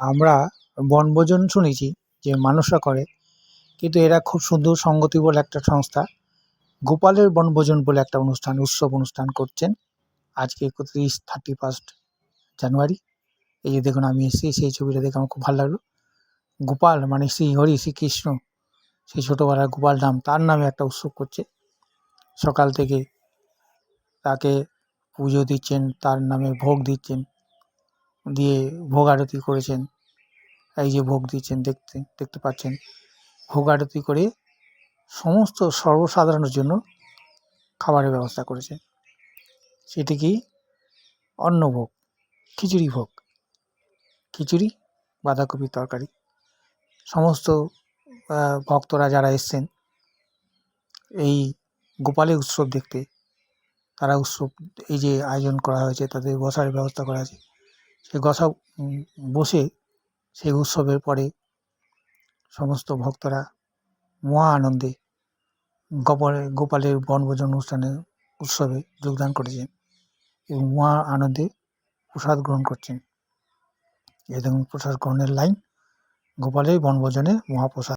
আমরা বনভোজন শুনেছি যে মানুষরা করে, কিন্তু এরা খুব সুন্দর সংগতি বলে একটা সংস্থা, গোপালের বনভোজন বলে একটা অনুষ্ঠান, উৎসব অনুষ্ঠান করছেন। আজকে একত্রিশ থার্টি ফার্স্ট জানুয়ারি। এই যে দেখুন, আমি এসেছি, সেই ছবিটা দেখে আমার খুব ভালো লাগল। গোপাল মানে শ্রী হরি শ্রীকৃষ্ণ, সেই ছোটোবেলার গোপাল নাম, তার নামে একটা উৎসব করছে। সকাল থেকে তাকে পুজো দিচ্ছেন, তার নামে ভোগ দিচ্ছেন। দিয়ে ভোগ আরতি করেছেন। এই যে ভোগ দিচ্ছেন, দেখতে দেখতে পাচ্ছেন। ভোগ আরতি করে সমস্ত সর্বসাধারণের জন্য খাবারের ব্যবস্থা করেছে সেটি কি? অন্নভোগ খিচুড়ি ভোগ, খিচুড়ি, বাঁধাকপির তরকারি। সমস্ত ভক্তরা যারা এসছেন, এই গোপালের উৎসব দেখতে, তারা উৎসব, এই যে আয়োজন করা হয়েছে, তাদের বসার ব্যবস্থা করা আছে। সে গসা বসে সেই উৎসবের পরে সমস্ত ভক্তরা মহা আনন্দে গোপালের গোপালের বনভোজন অনুষ্ঠানে উৎসবে যোগদান করেছেন এবং মহা আনন্দে প্রসাদ গ্রহণ করছেন। এবং প্রসাদ গ্রহণের লাইন, গোপালের বনভোজনে মহাপ্রসাদ।